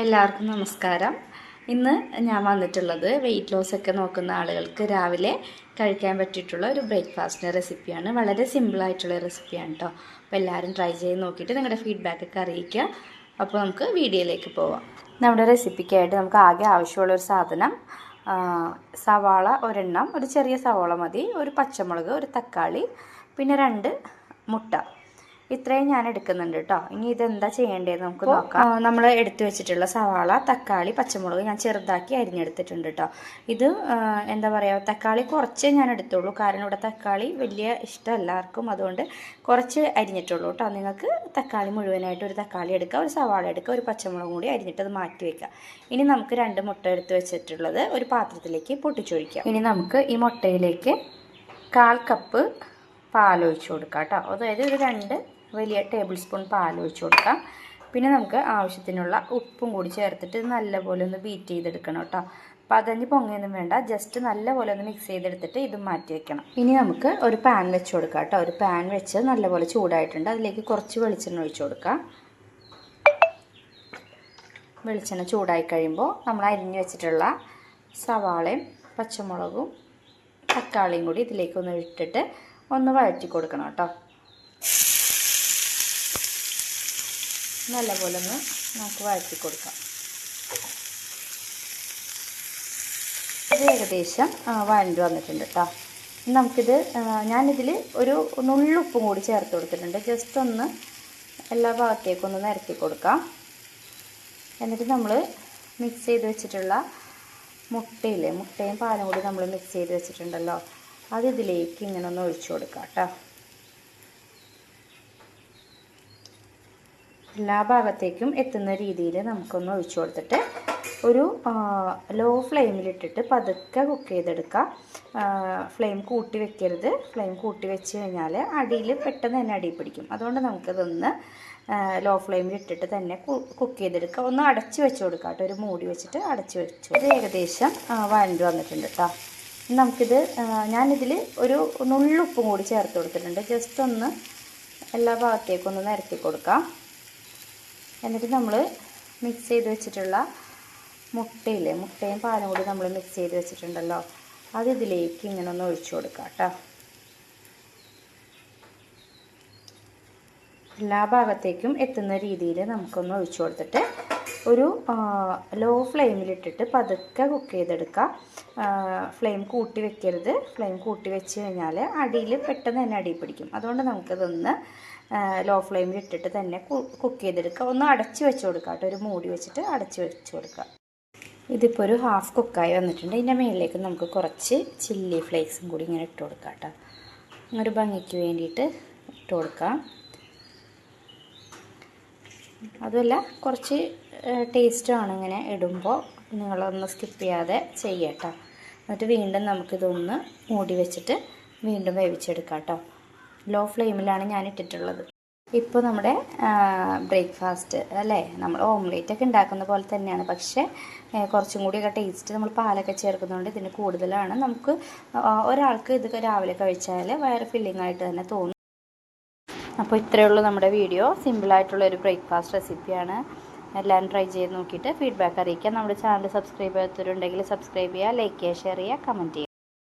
എല്ലാവർക്കും നമസ്കാരം. ഇന്ന് ഞാൻ വന്നിട്ടുള്ളത് വെയിറ്റ് ലോസ് ഒക്കെ നോക്കുന്ന ആളുകൾക്ക് രാവിലെ കഴിക്കാൻ പറ്റിയിട്ടുള്ള ഒരു ബ്രേക്ക്ഫാസ്റ്റിന്റെ റെസിപ്പിയാണ് വളരെ സിമ്പിളായിട്ടുള്ള റെസിപ്പിയാണ് കേട്ടോ അപ്പോൾ എല്ലാവരും ട്രൈ ചെയ്ത് നോക്കിയിട്ട് നിങ്ങളുടെ ഫീഡ്ബാക്ക് ഒക്കെ അറിയിക്കുക. അപ്പോൾ നമുക്ക് വീഡിയോയിലേക്ക് പോവാം. നമ്മുടെ റെസിപ്പിക്കായിട്ട് നമുക്ക് ആകെ ആവശ്യമുള്ള ഒരു സാധനം സവാള ഒരെണ്ണം ഒരു ചെറിയ സവാള മതി ഒരു പച്ചമുളക് ഒരു തക്കാളി പിന്നെ രണ്ട് മുട്ട. ഇത്രയും ഞാൻ എടുക്കുന്നുണ്ട് കേട്ടോ ഇനി ഇതെന്താ ചെയ്യേണ്ടത് നമുക്ക് നോക്കാം. നമ്മൾ എടുത്തു വെച്ചിട്ടുള്ള സവാള തക്കാളി പച്ചമുളക് ഞാൻ ചെറുതാക്കി അരിഞ്ഞെടുത്തിട്ടുണ്ട് കേട്ടോ ഇത് എന്താ പറയുക തക്കാളി കുറച്ചേ ഞാൻ എടുത്തുള്ളൂ. കാരണം ഇവിടെ തക്കാളി വലിയ ഇഷ്ടം എല്ലാവർക്കും. അതുകൊണ്ട് കുറച്ച് അരിഞ്ഞിട്ടുള്ളൂ കേട്ടോ നിങ്ങൾക്ക് തക്കാളി മുഴുവനായിട്ട് ഒരു തക്കാളി എടുക്കുക ഒരു സവാള എടുക്കുക ഒരു പച്ചമുളകും കൂടി അരിഞ്ഞിട്ട് അത് മാറ്റി വെക്കുക ഇനി നമുക്ക് രണ്ട് മുട്ട എടുത്ത് വെച്ചിട്ടുള്ളത് ഒരു പാത്രത്തിലേക്ക് പൊട്ടിച്ചൊഴിക്കാം. ഇനി നമുക്ക് ഈ മുട്ടയിലേക്ക് കാൽ കപ്പ് പാലൊഴിച്ച് കൊടുക്കാം കേട്ടോ അതായത് ഒരു രണ്ട് വലിയ ടേബിൾ സ്പൂൺ പാൽ ഒഴിച്ചു കൊടുക്കാം. പിന്നെ നമുക്ക് ആവശ്യത്തിനുള്ള ഉപ്പും കൂടി ചേർത്തിട്ട് നല്ലപോലെ ഒന്ന് ബീറ്റ് ചെയ്തെടുക്കണം കേട്ടോ. പതഞ്ഞ് പൊങ്ങിയൊന്നും വേണ്ട ജസ്റ്റ് നല്ലപോലെ ഒന്ന് മിക്സ് ചെയ്തെടുത്തിട്ട് ഇത് മാറ്റി വെക്കണം. ഇനി നമുക്ക് ഒരു പാൻ വെച്ച് കൊടുക്കാം കേട്ടോ. ഒരു പാൻ വെച്ച് നല്ലപോലെ ചൂടായിട്ടുണ്ട്. അതിലേക്ക് കുറച്ച് വെളിച്ചെണ്ണ ഒഴിച്ചു കൊടുക്കാം. വെളിച്ചെണ്ണ ചൂടായി കഴിയുമ്പോൾ നമ്മൾ അരിഞ്ഞ് വെച്ചിട്ടുള്ള സവാളയും പച്ചമുളകും തക്കാളിയും കൂടി ഇതിലേക്ക് ഒന്ന് ഇട്ടിട്ട് ഒന്ന് വഴറ്റി കൊടുക്കണം കേട്ടോ. നല്ലപോലെ ഒന്ന് നമുക്ക് വഴറ്റി കൊടുക്കാം. ഇത് ഏകദേശം വഴണ്ടി വന്നിട്ടുണ്ട് കേട്ടോ നമുക്കിത് ഞാനിതിൽ ഒരു നുള്ളുപ്പും കൂടി ചേർത്ത് കൊടുത്തിട്ടുണ്ട്. ജസ്റ്റ് ഒന്ന് എല്ലാ ഭാഗത്തേക്കും ഒന്ന് നിരത്തി കൊടുക്കാം. എന്നിട്ട് നമ്മൾ മിക്സ് ചെയ്ത് വെച്ചിട്ടുള്ള മുട്ടയില്ലേ മുട്ടയും പാലും കൂടി നമ്മൾ മിക്സ് ചെയ്ത് വെച്ചിട്ടുണ്ടല്ലോ അതിതിലേക്ക് ഇങ്ങനെ ഒന്ന് ഒഴിച്ചു കൊടുക്കാം കേട്ടോ എല്ലാ ഭാഗത്തേക്കും എത്തുന്ന രീതിയിൽ നമുക്കൊന്ന് ഒഴിച്ചു കൊടുത്തിട്ട് ഒരു ലോ ഫ്ലെയിമിലിട്ടിട്ട് പതുക്കെ കുക്ക് ചെയ്തെടുക്കുക ഫ്ലെയിം കൂട്ടി വെക്കരുത്. ഫ്ലെയിം കൂട്ടി വെച്ച് കഴിഞ്ഞാൽ അടിയിൽ പെട്ടെന്ന് തന്നെ അടി പിടിക്കും. അതുകൊണ്ട് നമുക്കതൊന്ന് ലോ ഫ്ലെയിമിൽ ഇട്ടിട്ട് തന്നെ കുക്ക് ചെയ്തെടുക്കുക ഒന്ന് അടച്ച് വെച്ച് കൊടുക്കുക കേട്ടോ. ഒരു മൂടി വെച്ചിട്ട് അടച്ച് വെച്ചു ഇത് ഏകദേശം വഴണ്ട് വന്നിട്ടുണ്ട് കേട്ടോ. നമുക്കിത് ഞാനിതിൽ ഒരു നുള്ളുപ്പും കൂടി ചേർത്ത് കൊടുത്തിട്ടുണ്ട്. ജസ്റ്റ് ഒന്ന് എല്ലാ ഭാഗത്തേക്കും ഒന്ന് നിരത്തി കൊടുക്കാം. എന്നിട്ട് നമ്മൾ മിക്സ് ചെയ്ത് വെച്ചിട്ടുള്ള മുട്ടയില്ലേ മുട്ടയും പാലും കൂടി നമ്മൾ മിക്സ് ചെയ്ത് വെച്ചിട്ടുണ്ടല്ലോ. അത് ഇതിലേക്ക് ഇങ്ങനെ ഒന്ന് ഒഴിച്ചു കൊടുക്കാം കേട്ടോ എല്ലാ ഭാഗത്തേക്കും എത്തുന്ന രീതിയിൽ നമുക്കൊന്ന് ഒഴിച്ചു കൊടുത്തിട്ട് ഒരു ലോ ഫ്ലെയിമിലിട്ടിട്ട് പതുക്കെ കുക്ക് ചെയ്തെടുക്കുക. ഫ്ലെയിം കൂട്ടി വെക്കരുത്. ഫ്ലെയിം കൂട്ടി വെച്ച് കഴിഞ്ഞാൽ അടിയിൽ പെട്ടെന്ന് തന്നെ അടി പിടിക്കും. അതുകൊണ്ട് നമുക്കതൊന്ന് ലോ ഫ്ലെയിമിൽ ഇട്ടിട്ട് തന്നെ കുക്ക് ചെയ്തെടുക്കുക. ഒന്ന് അടച്ച് വെച്ച് കൊടുക്കുക കേട്ടോ. ഒരു മൂടി വെച്ചിട്ട് അടച്ച് വെച്ച് കൊടുക്കുക. ഇതിപ്പോൾ ഒരു ഹാഫ് കുക്കായി വന്നിട്ടുണ്ട്. ഇതിന്റെ മേളിലേക്ക് നമുക്ക് കുറച്ച് ചില്ലി ഫ്ലേക്സും കൂടി ഇങ്ങനെ ഇട്ട് കൊടുക്കാം കേട്ടോ. ഒരു ഭംഗിക്ക് വേണ്ടിയിട്ട് ഇട്ട് കൊടുക്കാം. അതുമല്ല കുറച്ച് ടേസ്റ്റുമാണ് ഇങ്ങനെ ഇടുമ്പോൾ നിങ്ങളൊന്ന് സ്കിപ്പ് ചെയ്യാതെ ചെയ്യട്ടോ. എന്നിട്ട് വീണ്ടും നമുക്കിതൊന്ന് മൂടി വെച്ചിട്ട് വീണ്ടും വേവിച്ചെടുക്കാം കേട്ടോ ലോ ഫ്ലെയിമിലാണ് ഞാൻ ഇട്ടിട്ടുള്ളത്. ഇപ്പോൾ നമ്മുടെ ബ്രേക്ക്ഫാസ്റ്റ് അല്ലേ? നമ്മൾ ഓംലേറ്റ് ഒക്കെ ഉണ്ടാക്കുന്ന പോലെ തന്നെയാണ്. പക്ഷേ കുറച്ചും കൂടിയൊക്കെ ടേസ്റ്റ് നമ്മൾ പാലൊക്കെ ചേർക്കുന്നതുകൊണ്ട് ഇതിന് കൂടുതലാണ്. നമുക്ക് ഒരാൾക്ക് ഇത് രാവിലെ കഴിച്ചാൽ വയറ് ഫില്ലിംഗ് ആയിട്ട് തന്നെ തോന്നും. അപ്പോൾ ഇത്രയേ ഉള്ളൂ നമ്മുടെ വീഡിയോ സിമ്പിളായിട്ടുള്ള ഒരു ബ്രേക്ക്ഫാസ്റ്റ് റെസിപ്പിയാണ് എല്ലാവരും ട്രൈ ചെയ്ത് നോക്കിയിട്ട് ഫീഡ്ബാക്ക് അറിയിക്കുക. നമ്മുടെ ചാനൽ സബ്സ്ക്രൈബ് ചെയ്യാത്തവരുണ്ടെങ്കിൽ സബ്സ്ക്രൈബ് ചെയ്യുക ലൈക്ക് ചെയ്യുക ഷെയർ ചെയ്യുക കമന്റ് ചെയ്യുക.